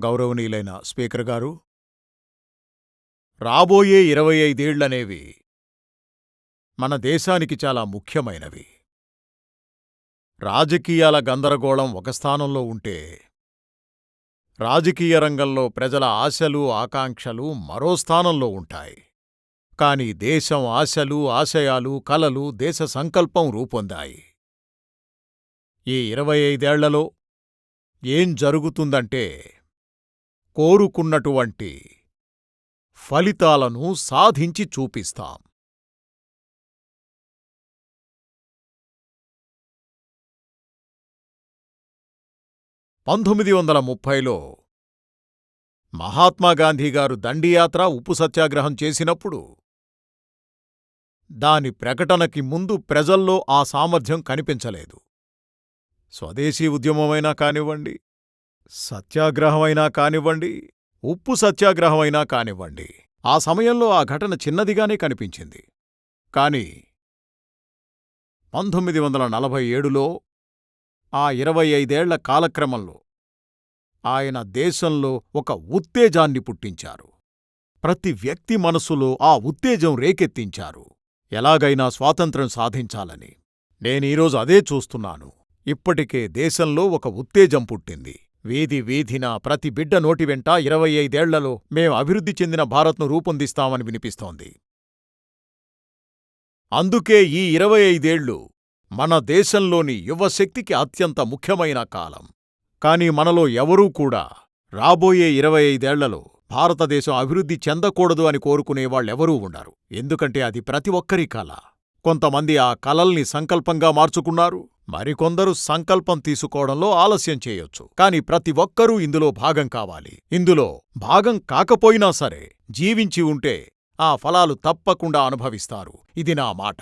గౌరవనీయులైన స్పీకర్ గారు రాబోయే ఇరవై ఐదేళ్ళనేవి మన దేశానికి చాలా ముఖ్యమైనవి. రాజకీయాల గందరగోళం ఒక స్థానంలో ఉంటే రాజకీయ రంగంలో ప్రజల ఆశలు ఆకాంక్షలు మరో స్థానంలో ఉంటాయి. కాని దేశం ఆశలు ఆశయాలు కలలు దేశ సంకల్పం రూపొందాయి. ఈ ఇరవై ఐదేళ్ళలో ఏం జరుగుతుందంటే కోరుకున్నటువంటి ఫలితాలను సాధించి చూపిస్తాం. పంతొమ్మిది వందల ముప్పైలో మహాత్మాగాంధీగారు దండియాత్ర ఉప్పు సత్యాగ్రహం చేసినప్పుడు దాని ప్రకటనకి ముందు ప్రజల్లో ఆ సామర్థ్యం కనిపించలేదు. స్వదేశీ ఉద్యమమైనా కానివ్వండి సత్యాగ్రహమైనా కానివ్వండి ఉప్పు సత్యాగ్రహమైనా కానివ్వండి ఆ సమయంలో ఆ ఘటన చిన్నదిగానే కనిపించింది. కాని పంతొమ్మిది వందల నలభై ఏడులో ఆ ఇరవై ఐదేళ్ళ కాలక్రమంలో ఆయన దేశంలో ఒక ఉత్తేజాన్ని పుట్టించారు. ప్రతి వ్యక్తి మనసులో ఆ ఉత్తేజం రేకెత్తించారు. ఎలాగైనా స్వాతంత్ర్యం సాధించాలని. నేనీరోజు అదే చూస్తున్నాను. ఇప్పటికే దేశంలో ఒక ఉత్తేజం పుట్టింది. వీధి వీధిన ప్రతి బిడ్డ నోటి వెంట ఇరవై ఐదేళ్ళలో మేం అభివృద్ధి చెందిన భారత్ను రూపొందిస్తామని వినిపిస్తోంది. అందుకే ఈ ఇరవై ఐదేళ్ళు మన దేశంలోని యువశక్తికి అత్యంత ముఖ్యమైన కాలం. కాని మనలో ఎవరూ కూడా రాబోయే ఇరవై ఐదేళ్ళలో భారతదేశం అభివృద్ధి చెందకూడదు అని కోరుకునేవాళ్ళెవరూ ఉండరు. ఎందుకంటే అది ప్రతి ఒక్కరి కల. కొంతమంది ఆ కలల్ని సంకల్పంగా మార్చుకున్నారు. మరికొందరు సంకల్పం తీసుకోవడంలో ఆలస్యం చేయొచ్చు. కాని ప్రతి ఒక్కరూ ఇందులో భాగం కావాలి. ఇందులో భాగం కాకపోయినా సరే జీవించి ఉంటే ఆ ఫలాలు తప్పకుండా అనుభవిస్తారు. ఇది నా మాట.